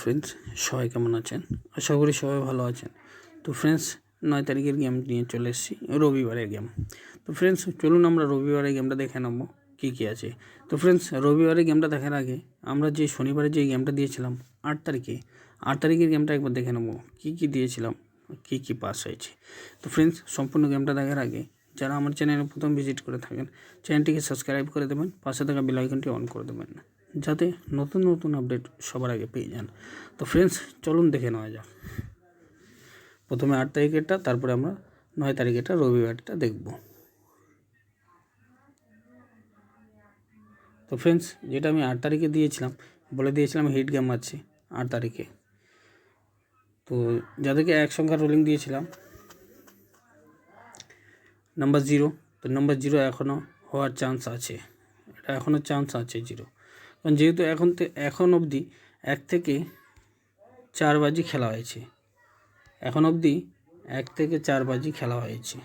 Friends সবাই কেমন আছেন? আশা করি সবাই ভালো আছেন। তো ফ্রেন্ডস নয় তারিখের গেম নিয়ে চলে এসেছি, রবিবারের গেম তো ফ্রেন্ডস চলুন আমরা রবিবারের গেমটা দেখে নেব, কী কী আছে। তো ফ্রেন্ডস রবিবারের গেমটা দেখার আগে, আমরা যে শনিবারে যে গেমটা দিয়েছিলাম, আট তারিখে, আট তারিখের গেমটা একবার দেখে নেব, কী কী দিয়েছিলাম, কী কী পাস হয়েছে। তো ফ্রেন্ডস সম্পূর্ণ গেমটা দেখার আগে, যারা আমার চ্যানেলে প্রথম ভিজিট করে থাকেন চ্যানেলটিকে সাবস্ক্রাইব করে দেবেন, পাশে থাকা বেল আইকনটি অন করে দেবেন। যাতে নতুন নতুন আপডেট সবার আগে পেয়ে যান। তো ফ্রেন্ডস চলুন দেখে নেওয়া যাক। প্রথমে আট তারিখেরটা, তারপরে আমরা নয় তারিখেরটা, রবিবারটা দেখব। তো ফ্রেন্ডস যেটা আমি আট তারিখে দিয়েছিলাম, বলে দিয়েছিলাম হিট গেম আছে আট তারিখে। তো যাদেরকে এক সংখ্যা রোলিং দিয়েছিলাম নাম্বার জিরো তো নাম্বার জিরো এখনও হওয়ার চান্স আছে। এটা এখনও চান্স আছে জিরো কারণ যেহেতু এখন এখন অবধি এক থেকে চার বাজি খেলা হয়েছে। এখন অবধি এক থেকে চার বাজি খেলা হয়েছে।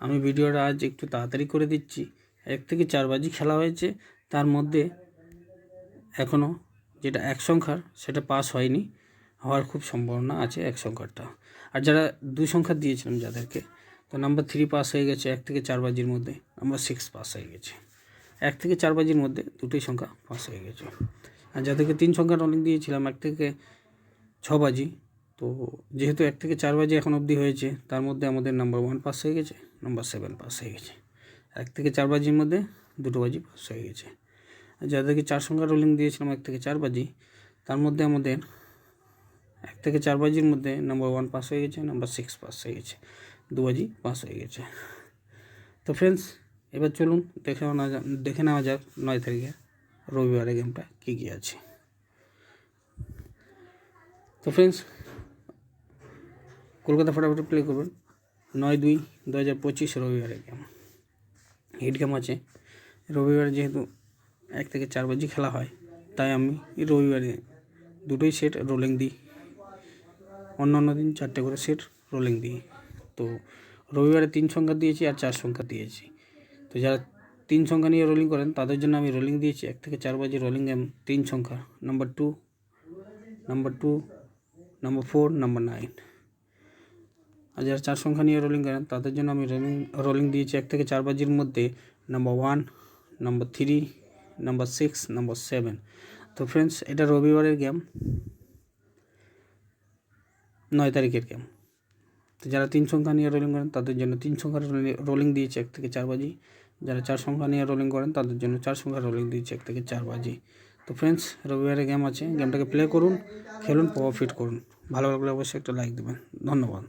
আমি ভিডিওটা আজ একটু তাড়াতাড়ি করে দিচ্ছি। এক থেকে চার বাজি খেলা হয়েছে। তার মধ্যে এখনও যেটা এক সংখ্যার, সেটা পাস হয়নি। হওয়ার খুব সম্ভাবনা আছে এক সংখ্যারটা। আর যারা দুই সংখ্যা দিয়েছিলাম যাদেরকে, তো নাম্বার থ্রি পাস হয়ে গেছে এক থেকে চার বাজির মধ্যে। নাম্বার সিক্স পাস হয়ে গেছে। এক থেকে চার বাজির মধ্যে দুটোই সংখ্যা পাস হয়ে গেছে। আর যাদেরকে তিন সংখ্যা রোলিং দিয়েছিলাম, এক থেকে ছ বাজি, তো যেহেতু এক থেকে চার বাজি এখন অবধি হয়েছে, তার মধ্যে আমাদের নাম্বার ওয়ান পাস হয়ে গেছে নাম্বার সেভেন পাস হয়ে গেছে। এক থেকে চার বাজির মধ্যে দুটো বাজি পাস হয়ে গেছে। আর যাদেরকে চার সংখ্যা রোলিং দিয়েছিলাম, এক থেকে চার বাজি, তার মধ্যে আমাদের এক থেকে চার বাজির মধ্যে নাম্বার ওয়ান পাস হয়ে গেছে নাম্বার সিক্স পাস হয়ে গেছে, দু বাজি পাস হয়ে গেছে। তো ফ্রেন্ডস এবার চলুন দেখে যাক, দেখে নেওয়া যাক নয় তারিখে রবিবারের গেমটা কী কী আছে। তো ফ্রেন্ডস কলকাতা ফটাফট প্লে করবেন। নয় দুই দু হাজার পঁচিশ রবিবারের গেম হিট গেম আছে। রবিবারে যেহেতু এক থেকে চার বাজি খেলা হয়, তাই আমি রবিবারে দুটোই সেট রোলিং দিই। অন্য অন্য দিন চারটে করে সেট রোলিং দিই। তো রবিবারে তিন সংখ্যা দিয়েছি আর চার সংখ্যা দিয়েছি। তো যারা তিন সংখ্যা নিয়ে রোলিং করেন, তাদের জন্য আমি রোলিং দিয়েছি। এক থেকে চার বাজি রোলিং গেম তিন সংখ্যা। Number two number two number four number nine আর যারা চার সংখ্যা নিয়ে রোলিং করেন, তাদের জন্য আমি রোলিং রোলিং দিয়েছি এক থেকে চার বাজির মধ্যে। Number one number three number six number seven তো ফ্রেন্ডস এটা রবিবারের গেম নয় তারিখের গেম তো যারা তিন সংখ্যা নিয়ে রোলিং করেন, তাদের জন্য তিন সংখ্যার রোলিং দিয়েছে এক থেকে চার বাজি। যারা চার সংখ্যা নিয়ে রোলিং করেন, তাদের জন্য চার সংখ্যা রোলিং দিচ্ছে এক থেকে চার বাজি। তো ফ্রেন্ডস রবিবারে গেম আছে গেমটাকে প্লে করুন, খেলুন প্রফিট করুন। ভালো লাগলে অবশ্যই একটা লাইক দেবেন। ধন্যবাদ।